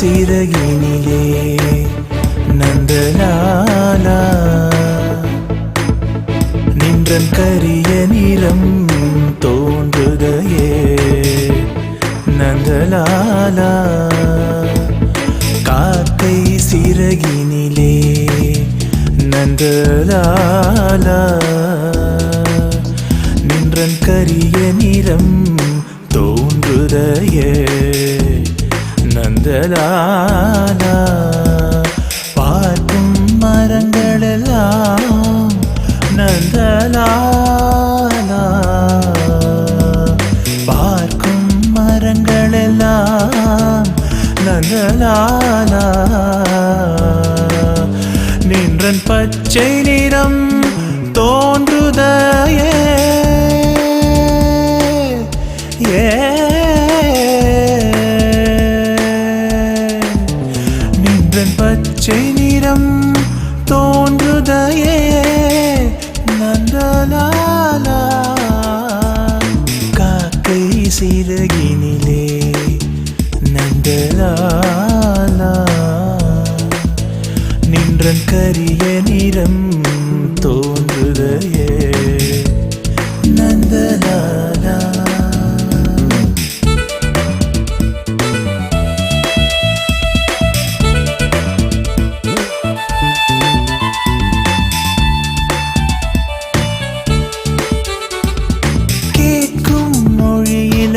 சிறகினிலே நந்தலாலா. நின்றன் கரிய நிறம் தோன்றுதையே நந்தலாலா. காத்தை சிறகினிலே நந்தலாலா. நின்றன் கரிய நிறம் தோன்றுதையே நந்தலாலா பார்க்கும் மரங்களெல்லாம் நந்தலாலா பார்க்கும் மரங்களெல்லாம் நந்தலாலா நின்றன் பச்சை நிறம் காக்கை சிறகினிலே நந்தலாலா நின்றன் கரிய நிறம் தோன்றுதையே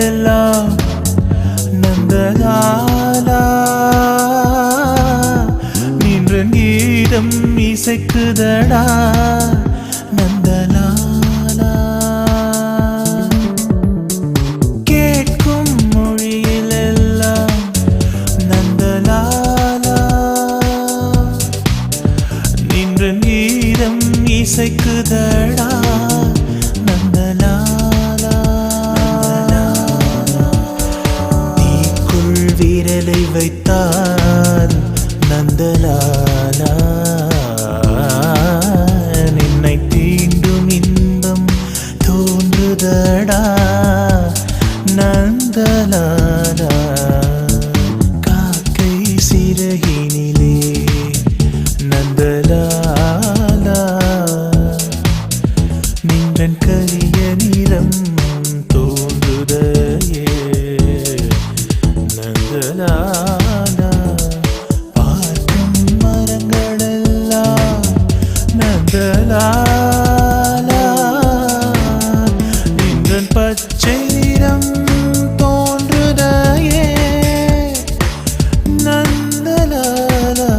மொழியிலெல்லாம் நந்தலாலா நின்ற கீதம் இசைக்குதடா நந்தலாலா. கேட்கும் மொழியிலெல்லாம் நந்தலாலா. நின்ற கீதம் இசைக்குதடா நந்தலாலா விரலை வைத்தால் நந்தலாலா என்னை தீண்டும் இன்பம் தோன்றுதடா? நந்தலாலா காக்கை சிறகினிலே நந்தலாலா நீங்கள் கரிய நிறம் தோன்றுதல் நந்தலாலா.